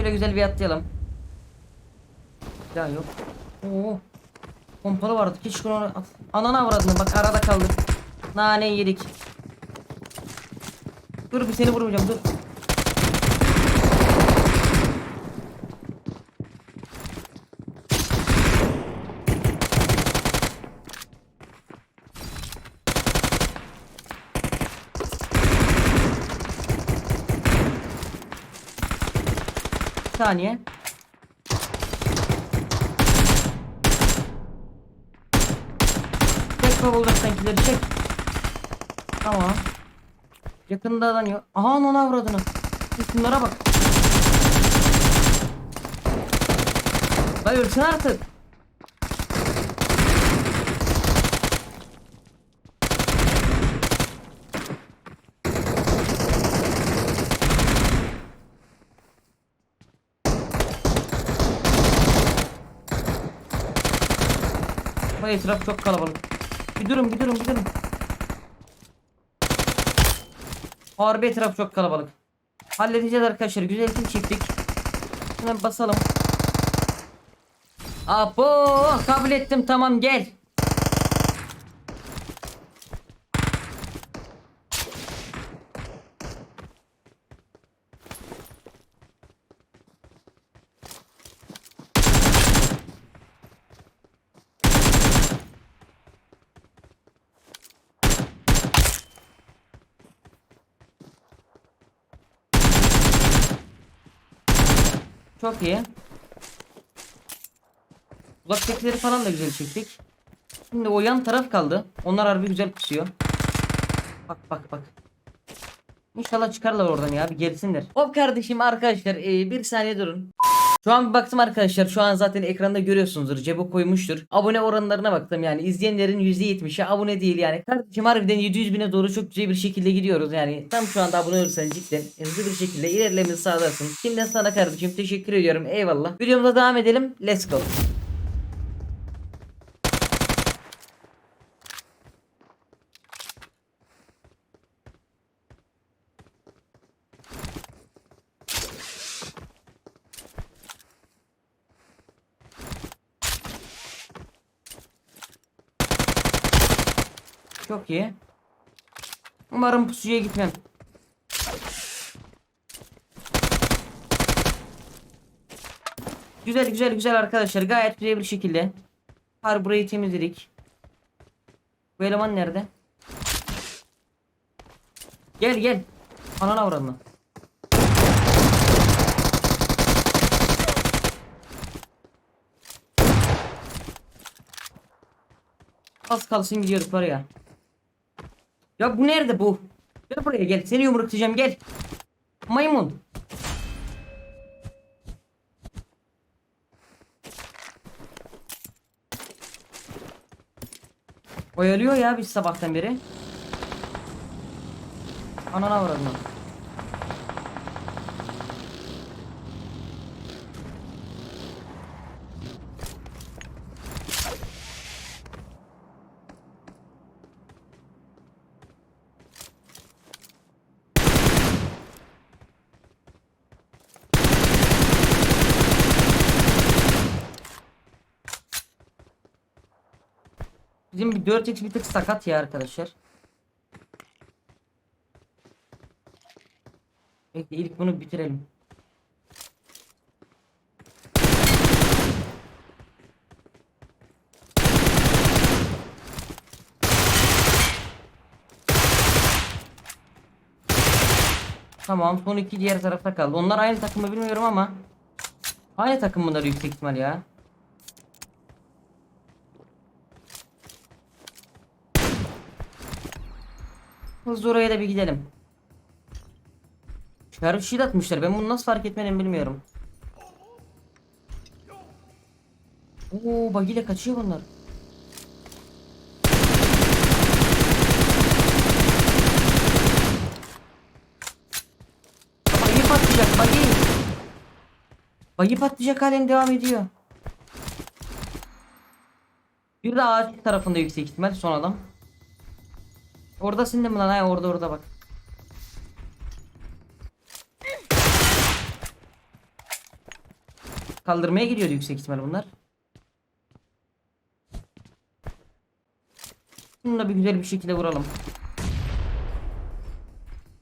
Şöyle güzel bir atlayalım. Ya yok. Oo. Pompalı vardı. Keşke onu at. Anana avradını bak arada kaldık. Nane yedik. Dur bir seni vurmayacağım dur. Saniye. Çek bavulda sankileri çek. Tamam. Yakında adam yok. Aha onun avradını. Şunlara bak. Lan ölsün artık. Vay etraf çok kalabalık. Bir durun bir durun bir durun. Harbi etraf çok kalabalık. Halledeceğiz arkadaşlar. Güzel kim çektik. Hemen basalım. Apo kabul ettim tamam gel. Çok iyi. Uzaktakileri falan da güzel çektik. Şimdi o yan taraf kaldı. Onlar harbi güzel pusuyor. Bak bak bak. İnşallah çıkarlar oradan ya bir gelsinler. Hop kardeşim arkadaşlar ee, bir saniye durun. Şu an bir baktım arkadaşlar şu an zaten ekranda görüyorsunuzdur cebe koymuştur. Abone oranlarına baktım yani izleyenlerin %70'i abone değil yani. Kardeşim harbiden 700 bine doğru çok güzel bir şekilde gidiyoruz yani. Tam şu anda abone olursan cidden hızlı bir şekilde ilerlemeni sağlarsın. Şimdiden sana kardeşim teşekkür ediyorum eyvallah. Videomuza devam edelim let's go. Çok. Umarım pusuya gitmem. Güzel güzel güzel arkadaşlar. Gayet güzel bir şekilde. Har burayı temizledik. Bu eleman nerede? Gel gel. Anana vuralım. Az kalsın gidiyoruz var ya. Ya bu nerede bu? Gel buraya gel. Seni yumruklayacağım gel. Maymun. Oyalıyor ya biz sabahtan beri. Anana vuralım. Bizim bir 4x bir tık sakat ya arkadaşlar. Bekle ilk bunu bitirelim. Tamam son iki diğer tarafta kaldı. Onlar aynı takımı bilmiyorum ama aynı takım bunlar yüksek ihtimal ya. Hızlı oraya da bir gidelim. Şerif shield atmışlar. Ben bunu nasıl fark etmedim bilmiyorum. Oo bagiyle kaçıyor bunlar. Bagi patlayacak bagi. Bagi patlayacak halen devam ediyor. Bir de ağaç tarafında yüksek ihtimal son adam. Orada sindim lan ha orada orada bak. Kaldırmaya gidiyordu yüksek ihtimal bunlar. Bunu da bir güzel bir şekilde vuralım.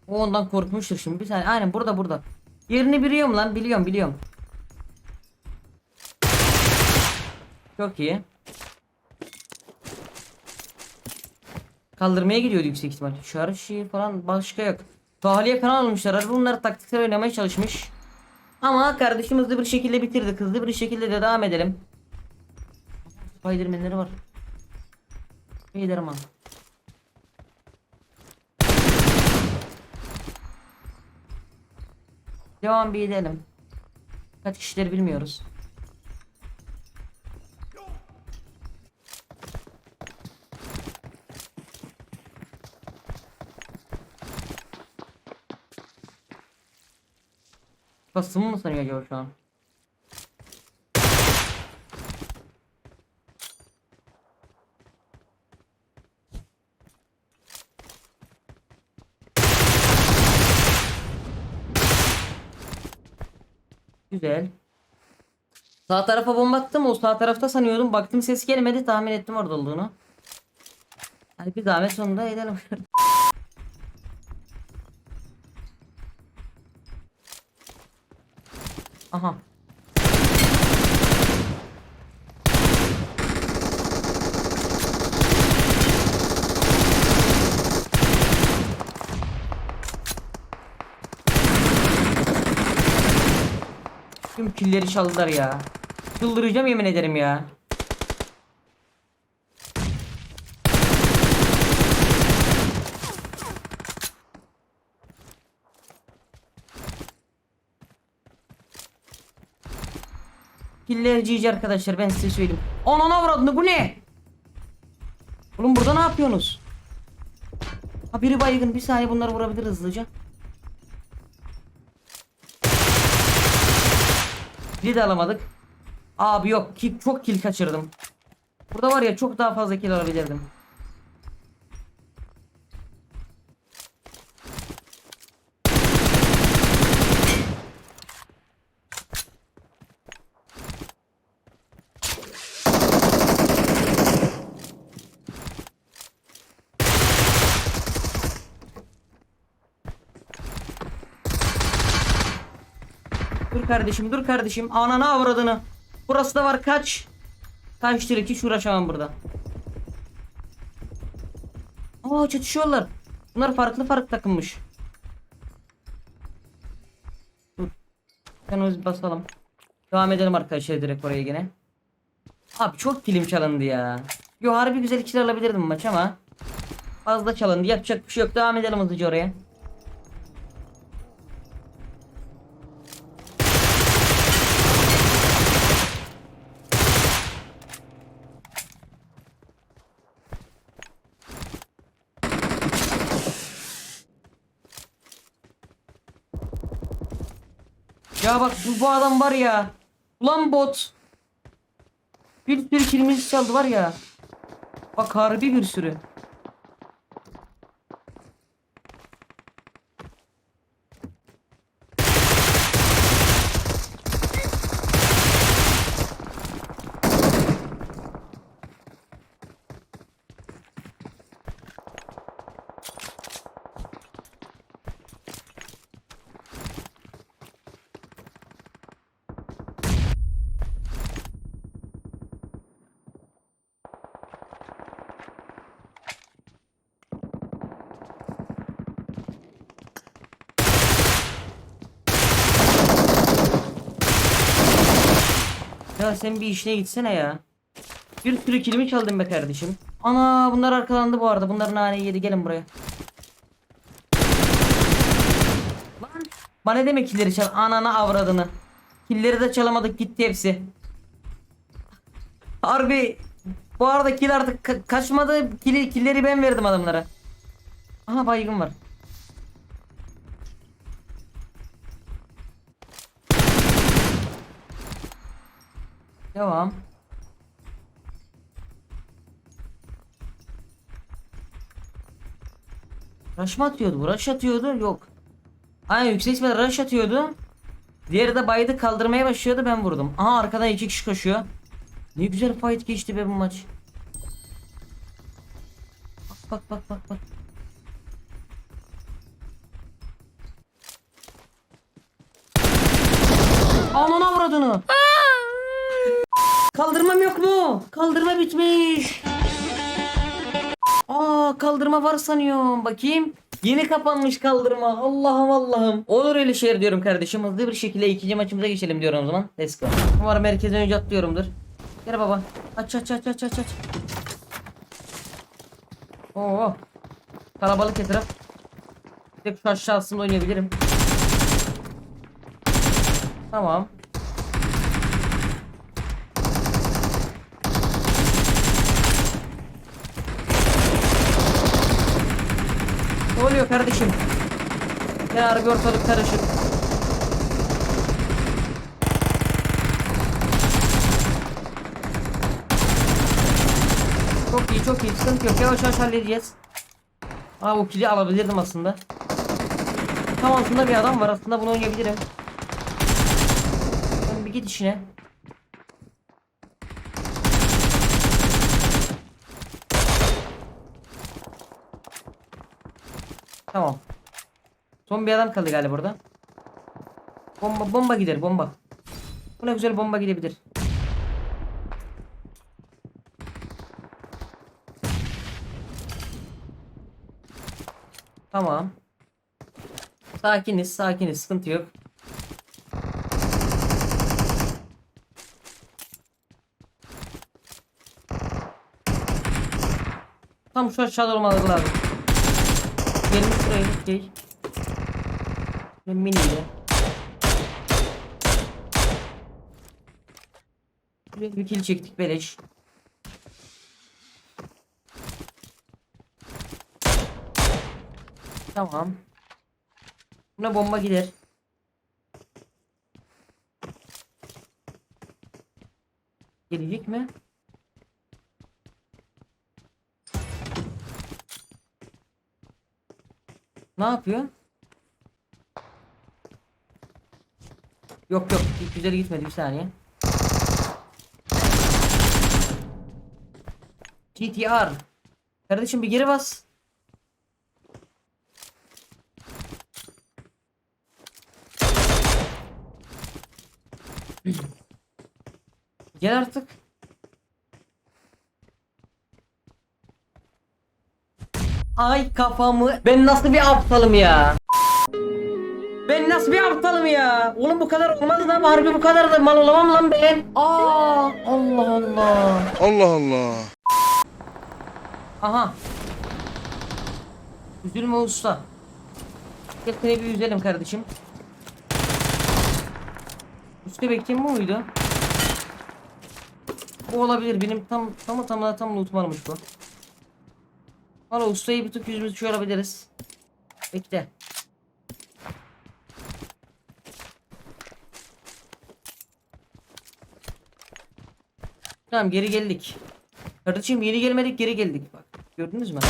O ondan korkmuştur şimdi. Bir saniye. Aynen burada burada. Yerini biliyorum lan. Biliyorum biliyorum. Çok iyi. Kaldırmaya gidiyordu yüksek ihtimal. Çarşı falan başka yok. Tahliye falan almışlar. Bunlar taktiksel oynamaya çalışmış. Ama kardeşim hızlı bir şekilde bitirdik. Hızlı bir şekilde de devam edelim. Spiderman'leri var. Spiderman. Devam bir edelim. Kaç kişileri bilmiyoruz. Kasım mı sanıyor acaba şu an? Güzel. Sağ tarafa bomba attım o sağ tarafta sanıyordum. Baktım ses gelmedi tahmin ettim orada olduğunu. Hadi bir zahmet sonunda edelim. Aha. Tüm killeri çaldılar ya. Çıldıracağım yemin ederim ya. Killer GG arkadaşlar ben size söyleyeyim. Anana avradını bu ne? Oğlum burada ne yapıyorsunuz? Ha biri baygın bir saniye bunları vurabilir hızlıca. Bir de alamadık. Abi yok ki çok kill kaçırdım. Burada var ya çok daha fazla kill alabilirdim. Kardeşim dur kardeşim. Ananı avradını. Burası da var kaç. Kaç direk hiç uğraşamam burada. Aa çatışıyorlar. Bunlar farklı farklı takılmış. Dur. Sen basalım. Devam edelim arkadaşlar direkt oraya yine. Abi çok kilim çalındı ya. Yo harbi güzel kill alabilirdim maç ama. Fazla çalındı. Yapacak bir şey yok. Devam edelim hızlıca oraya. Ya bak bu, bu adam var ya. Ulan bot. Bir sürü kilimizi çaldı var ya. Bak harbi bir sürü. Ya sen bir işine gitsene ya. Bir sürü kilimi çaldın be kardeşim. Ana bunlar arkalandı bu arada. Bunlar nane yedi. Gelin buraya. Lan bana deme killeri çal. Anana avradını. Killeri de çalamadık gitti hepsi. Harbi bu arada kill artık ka- kaçmadı. Kili, killeri ben verdim adamlara. Aha baygın var. Devam. Rush mı atıyordu? Rush atıyordu. Yok. Aynen yüksek ihtimalle rush atıyordu. Diğeri de baydı kaldırmaya başlıyordu ben vurdum. Aha arkadan iki kişi koşuyor. Ne güzel fight geçti be bu maç. Bak bak bak bak bak. Anana avradını. Kaldırmam yok mu? Kaldırma bitmiş. Aa kaldırma var sanıyorum. Bakayım. Yeni kapanmış kaldırma. Allah'ım Allah'ım. Olur öyle şeyler diyorum kardeşim. Hızlı bir şekilde ikinci maçımıza geçelim diyorum o zaman. Let's go. Umarım merkezden önce atlıyorumdur. Gel baba. Aç aç aç aç aç aç. Oo. Kalabalık etraf. Bir şu aşağısında oynayabilirim. Tamam. Ne oluyor kardeşim? Gel harbi ortalık karışık. Çok iyi çok iyi sıkıntı yok yavaş yavaş halledeceğiz. Aa o kili alabilirdim aslında. Tam altında bir adam var aslında bunu oynayabilirim. Bir git işine. Tamam. Son bir adam kaldı galiba burada. Bomba bomba gider bomba. Buna güzel bomba gidebilir. Tamam. Sakiniz, sakiniz. Sıkıntı yok. Tam şu aşağıda olmalı lazım. Gelmiş buraya şey. Ben miniyle. Buraya bir kill çektik beleş. Tamam. Buna bomba gider. Gelecek mi? Ne yapıyor? Yok yok güzel gitmedi bir saniye. GTR. Kardeşim bir geri bas. Gel artık. Ay kafamı. Ben nasıl bir aptalım ya? Ben nasıl bir aptalım ya? Oğlum bu kadar olmaz lan. Harbi bu kadar da mal olamam lan ben. Aa Allah Allah. Allah Allah. Aha. Üzülme usta. Gel seni bir üzelim kardeşim. Üste bekleyin bu muydu? Bu olabilir. Benim tam tam tam tam loot varmış bu. Valla ustayı bir tık yüzümüzü düşüyor olabiliriz. Bekle. Tamam geri geldik. Kardeşim yeni gelmedik geri geldik bak. Gördünüz mü?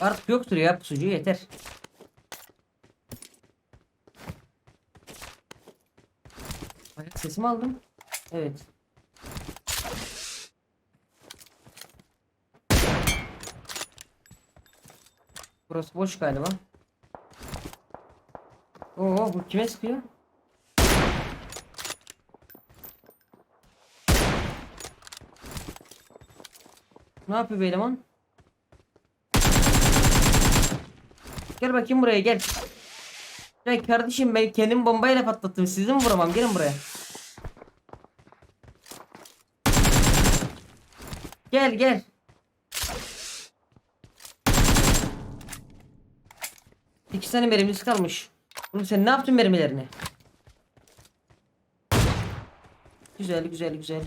Artık yoktur ya pusucu yeter. Sesimi aldım. Evet. Burası boş galiba. Oo bu kime sıkıyor? Ne yapıyor bu eleman? Gel bakayım buraya gel. Ya kardeşim ben kendim bombayla patlattım. Sizi mi vuramam? Gelin buraya. Gel gel. İki tane mermimiz kalmış. Oğlum sen ne yaptın mermilerini? Güzel güzel güzel.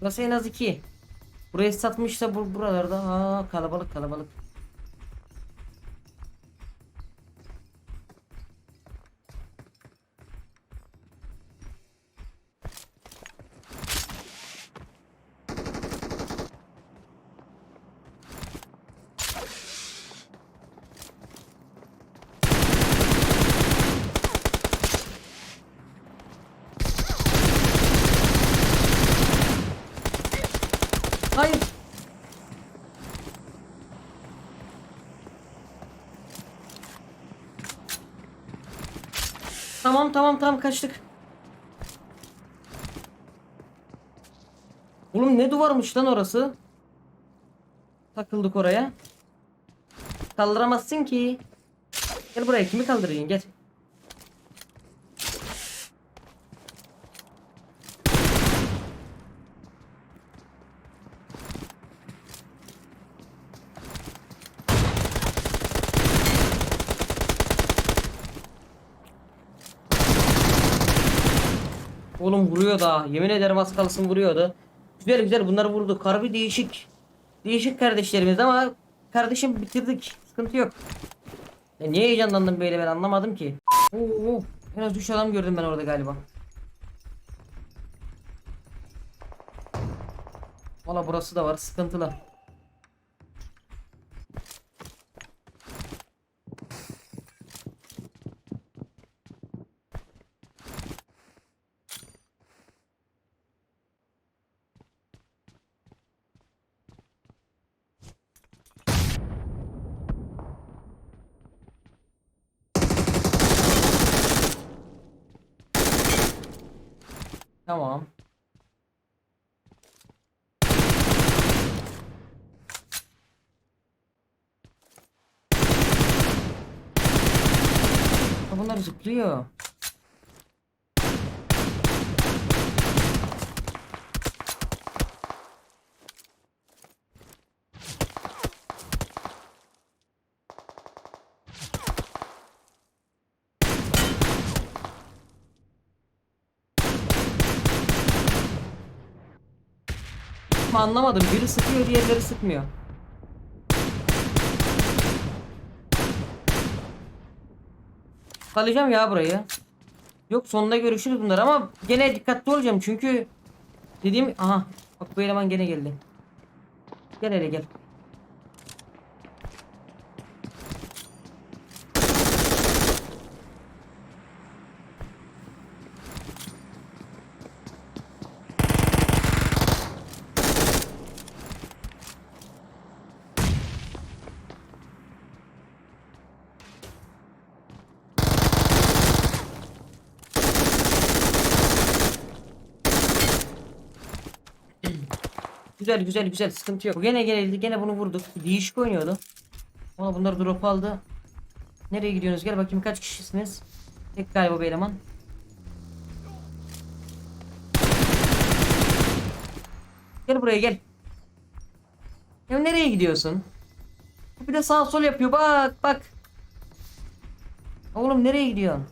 Burası en az iki. Burayı satmışsa bu buralarda ha kalabalık kalabalık. Tamam tamam tamam kaçtık. Oğlum ne duvarmış lan orası? Takıldık oraya. Kaldıramazsın ki. Gel buraya kimi kaldıracaksın gel. Oğlum vuruyor da. Yemin ederim az kalsın vuruyordu. Güzel güzel bunları vurduk. Harbi değişik. Değişik kardeşlerimiz ama kardeşim bitirdik. Sıkıntı yok. Ya niye heyecanlandım böyle ben anlamadım ki. Oo, oo. En az 3 adam gördüm ben orada galiba. Valla burası da var sıkıntılı. Tamam. Bunlar zıplıyor. Anlamadım. Biri sıkıyor, diğerleri sıkmıyor. Kalacağım ya burayı. Yok sonunda görüşürüz bunlar ama gene dikkatli olacağım çünkü dediğim aha bak bu eleman gene geldi. Gel hele gel. Güzel güzel güzel sıkıntı yok. Bu Gene geldi gene bunu vurduk. Değişik oynuyordu. Ama bunlar drop aldı. Nereye gidiyorsunuz? Gel bakayım kaç kişisiniz? Tek galiba bir eleman. Gel buraya gel. Ya nereye gidiyorsun? Bir de sağ sol yapıyor. Bak bak. Oğlum nereye gidiyorsun?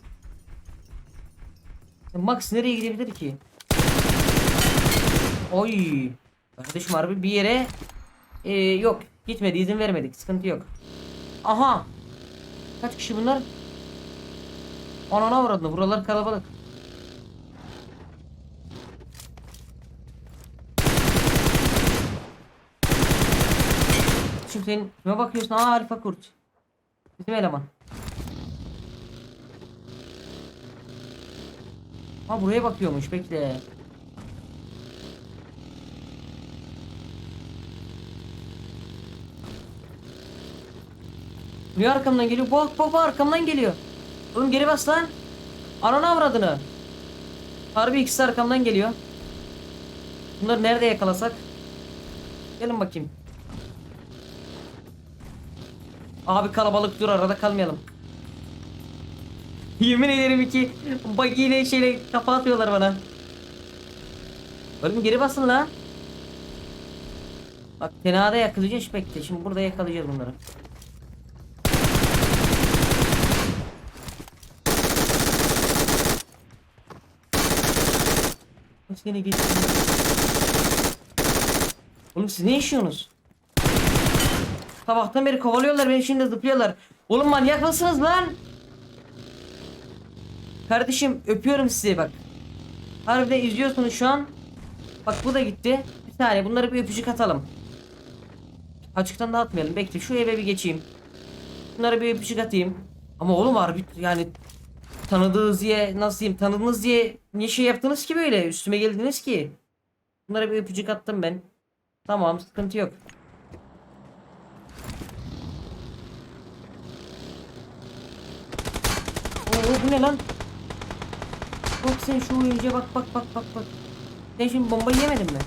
Max nereye gidebilir ki? Oy. Kardeşim harbi bir yere Ee, yok gitmedi izin vermedik sıkıntı yok. Aha. Kaç kişi bunlar? Anana uğradı buralar kalabalık. Şimdi sen kime bakıyorsun? Aa Alfa Kurt. Bizim eleman. Ha buraya bakıyormuş bekle. Niye arkamdan geliyor? Bak bak bak arkamdan geliyor. Oğlum geri bas lan. Ananı avradını. Harbi ikisi arkamdan geliyor. Bunları nerede yakalasak? Gelin bakayım. Abi kalabalık dur arada kalmayalım. Yemin ederim ki buggy ile şeyle kafa atıyorlar bana. Oğlum geri basın lan. Bak tenada yakalayacağız bekle. Şimdi burada yakalayacağız bunları. Seni geçtim. Oğlum siz ne yaşıyorsunuz? Sabahtan beri kovalıyorlar beni şimdi zıplıyorlar. Oğlum manyak mısınız lan? Kardeşim öpüyorum sizi bak. Harbiden izliyorsunuz şu an. Bak bu da gitti. Bir saniye bunları bir öpücük atalım. Açıktan dağıtmayalım. Bekle şu eve bir geçeyim. Bunlara bir öpücük atayım. Ama oğlum harbi yani tanıdığınız diye nasıl diyeyim tanıdınız diye niye şey yaptınız ki böyle üstüme geldiniz ki. Bunlara bir öpücük attım ben. Tamam sıkıntı yok. Oo bu ne lan? Bak sen şu oyuncuya bak bak bak bak bak. Sen şimdi bombayı yemedin mi?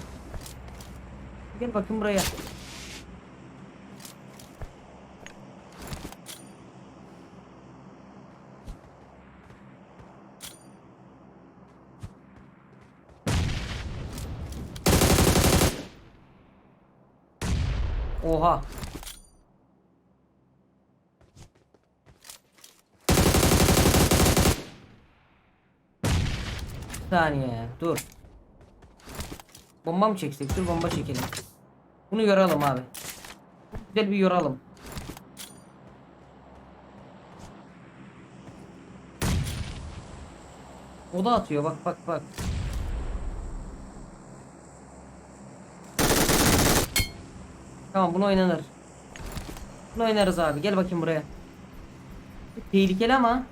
Gel bakın buraya. Oha. Bir saniye dur. Bomba mı çeksek? Dur bomba çekelim. Bunu yoralım abi. Güzel bir yoralım. O da atıyor bak bak bak. Tamam bunu oynanır. Bunu oynarız abi. Gel bakayım buraya. Tehlikeli ama.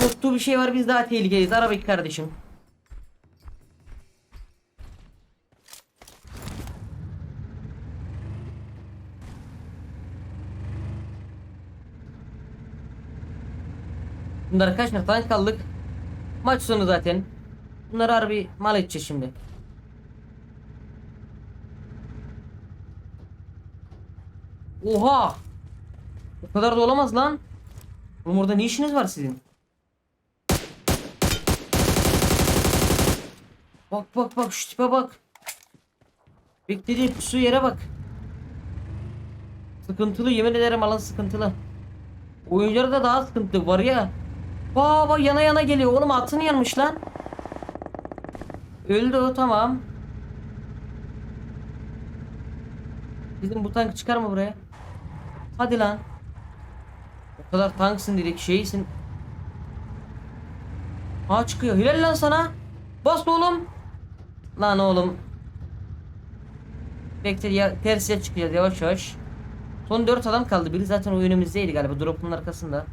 Korktuğu bir şey var biz daha tehlikeliyiz. Ara bak kardeşim. Bunlar kaç tane kaldık? Maç sonu zaten. Bunları harbi mal edeceğiz şimdi. Oha! O kadar da olamaz lan. Oğlum orada ne işiniz var sizin? Bak bak bak şu tipe bak. Beklediği pusu yere bak. Sıkıntılı yemin ederim alan sıkıntılı. Oyuncuları da daha sıkıntı var ya. Baba yana yana geliyor. Oğlum atını yanmış lan. Öldü o tamam. Bizim bu tankı çıkar mı buraya? Hadi lan. O kadar tanksın dedik şeysin. Aa çıkıyor. Hilal lan sana. Bas oğlum. Lan oğlum. Bekle ya tersiye çıkacağız yavaş yavaş. Son 4 adam kaldı. Biri zaten o önümüzdeydi galiba. Drop'un arkasında.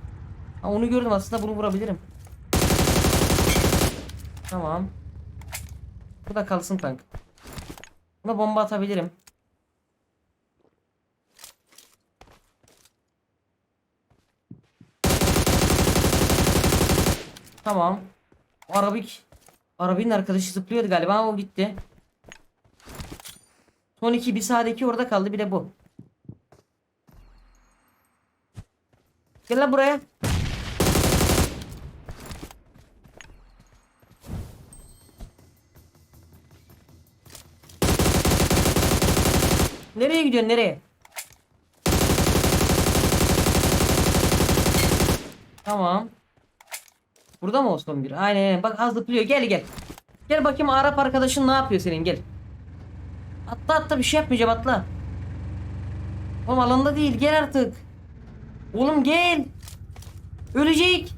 Ha onu gördüm aslında bunu vurabilirim. Tamam. Bu da kalsın tank. Buna bomba atabilirim. Tamam. Arabik. Arabinin arkadaşı zıplıyordu galiba ama o gitti. Son iki bir sağdaki orada kaldı bir de bu. Gel lan buraya. Nereye gidiyorsun nereye? Tamam. Burada mı Osman bir? Aynen. Bak az zıplıyor. Gel gel. Gel bakayım Arap arkadaşın ne yapıyor senin gel. Atla atla bir şey yapmayacağım atla. Oğlum alanda değil gel artık. Oğlum gel. Ölecek.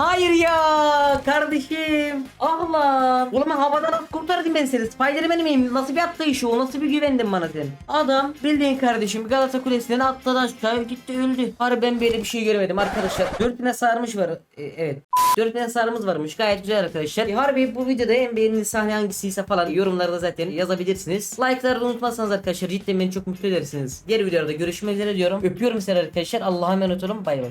Hayır ya kardeşim. Ah lan. Oğlum havadan nasıl kurtardım ben seni? Spiderman miyim? Nasıl bir atlayışı o? Nasıl bir güvendin bana sen? Adam bildiğin kardeşim Galata Kulesi'nden atladı aşağı gitti öldü. Harbi ben böyle bir şey görmedim arkadaşlar. 4000'e sarmış var. E, evet. 4000'e sarımız varmış. Gayet güzel arkadaşlar. E, harbi bu videoda en beğendiğiniz sahne hangisiyse falan yorumlarda zaten yazabilirsiniz. Like'ları unutmazsanız arkadaşlar cidden beni çok mutlu edersiniz. Diğer videolarda görüşmek üzere diyorum. Öpüyorum sizleri arkadaşlar. Allah'a emanet olun. Bay bay.